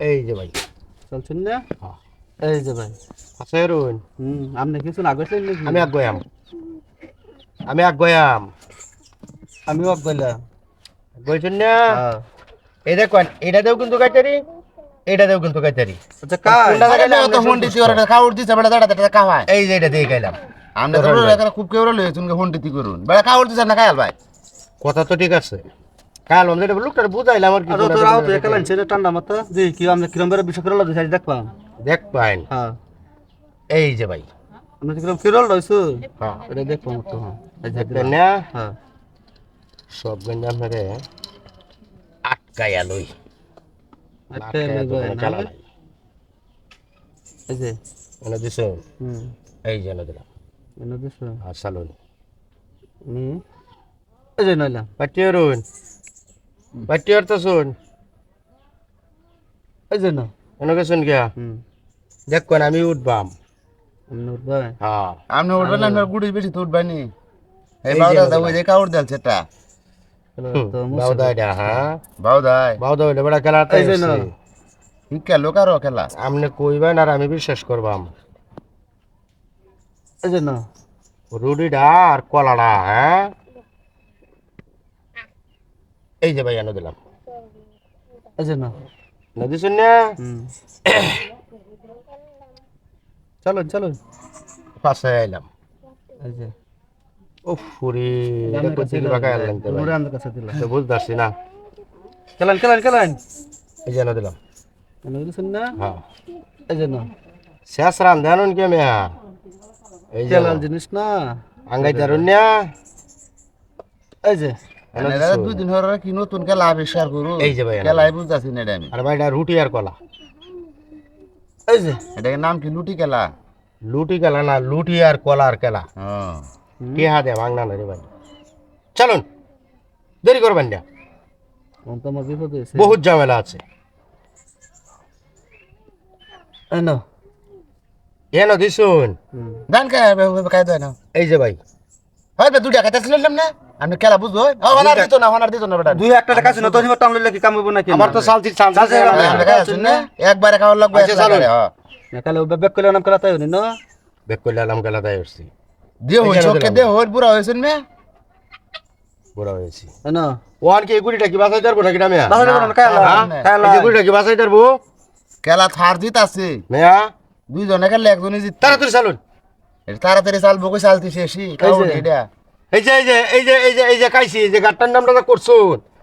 এই যে ভাই। চলছেন না? হ্যাঁ। এই যে ভাই। আছে রুন হুম আপনি কিছু নাকি? আমি এক গয়াম। আমি এক গয়াম। আমি অক গেলাম। বলছেন না? হ্যাঁ। এই দেখুন কিন্তু গাইতারি এটাতেও কিন্তু গাইতারি আচ্ছা কাজ কোনটা আরে দেখাইলে মেয়ে তো আমরা হুন্ডি সন্তুষ্ট। দিয়ে ওরা খাওয়ার দিছে বেটা দাঁড়া দাঁড়া খাওয়ায়। এই যে এটা দিয়ে গেলাম আমরা তো খুব কেউ রইল তুমি হুন্ডি তি করুন। বেটা খাওয়ার দিছে না খায়াল ভাই? কথা তো ঠিক আছে। কাল আমি যেটা লোকটা বুঝাইলাম আর কি তো রাও তো একা ছেড়ে ঠান্ডা মাথা। যে কি আমরা কিরম বেরে বিষয় করে লাগছে দেখবাম দেখ পাইন। হ্যাঁ। এই যে ভাই। আমরা কিরম কিরল রইছো? হ্যাঁ। এটা দেখবাম তো হ্যাঁ। দেখবেন না? হ্যাঁ। সব গঞ্জ আপনারে আটকাইয়া লই। আচ্ছা লইবো না? এই যে। মানে দিছ? হুম। এই যে এনে দিলাম। এনে দিছো? আর সালুন। হুম। এই যে নইলাম পাটিয়ে পাটিয়ে তো শুন এই যে না এনেকে শুন গিয়া দেখ কোন আমি উঠবাম হ্যাঁ আপনি উঠবেন না আপনার গুড়ি বেশি তো উঠবেনি এই এই বাউদা আমাদের ওই যে কাউর দেল সেটা বাউদা হ্যাঁ বাউদা হইলে বড় খেলা এই যে না। লোকারও খেলা আপনি কইবেন আর আমি বিশ্বাস করবাম এই যে না রুডিটা আর কলাডা হ্যাঁ এই যে ভাই এনে দিলাম। এই যে না। নদী শুন চলো চলো পাশে আইলাম। এই যে। ও ফুরি দিলাম বুঝতে না। কেলান কেলান কেলান। এই যে এনে দিলাম। এনে দিছেন না? হ্যাঁ। এই যে না। শেষ রান দেন কে মেয়া? এই যে জিনিস না? আঙ্গাই দারুণ না। এই যে। দুই দিন হরে কি নতুন খেলা আবিষ্কার করু এই যে ভাই এনে খেলাই বুঝতেছি না এটা আমি। আর ভাই এটা রুটি আর কলা। এই যে। এটাকে নাম কি? লুটি খেলা লুটি খেলা না লুটি আর কলা আর খেলা হ্যাঁ কে হাতে ভাঙনা না রে ভাই। চলুন দেরি করবেন না। বহুত ঝামেলা আছে। এই না এনো দিছুন। হুম। গান কে খাই দেয় না এই যে ভাই। হয় দুটা খাইতে ছিলাম না? আমি খেলা বুঝব? হনার দিত না হনার দিত না বেটা? দুই একটা টাকা তো লইলে কি নাকি? আমার তো সালতি সালতি একবারে লাগবে আচ্ছা, হ্যাঁ। না কালে বেক করে নাম করা তাই হনি না? বেক করলে আলাম গেলা তাই উঠছি দিয়ে হই এই যে চোখে দিলাম। হই বুড়া হয়েছেন মে বুড়া হয়েছি এই না? ওয়ান কি গুড়িটা কি বাসাই দারবো নাকি না মেয়া বাসা যাব না কায়লা হ্যাঁ? কায়লা এই গুড়িটা কি বাসাই দারবো খেলা থার দিত আছে মেয়া? দুইজনে খেলে একজনে জিত তাড়াতাড়ি চালুন। তাড়াতাড়ি চালবো কই চালতি শেষই। এটা। এই যে এই যে এই যে এই যে এই যে খাইছি এই যে গাটটার নামটা তো করছ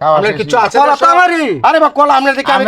আপনার কিছু আছে। আরে বা কলা আপনার দিকে আমি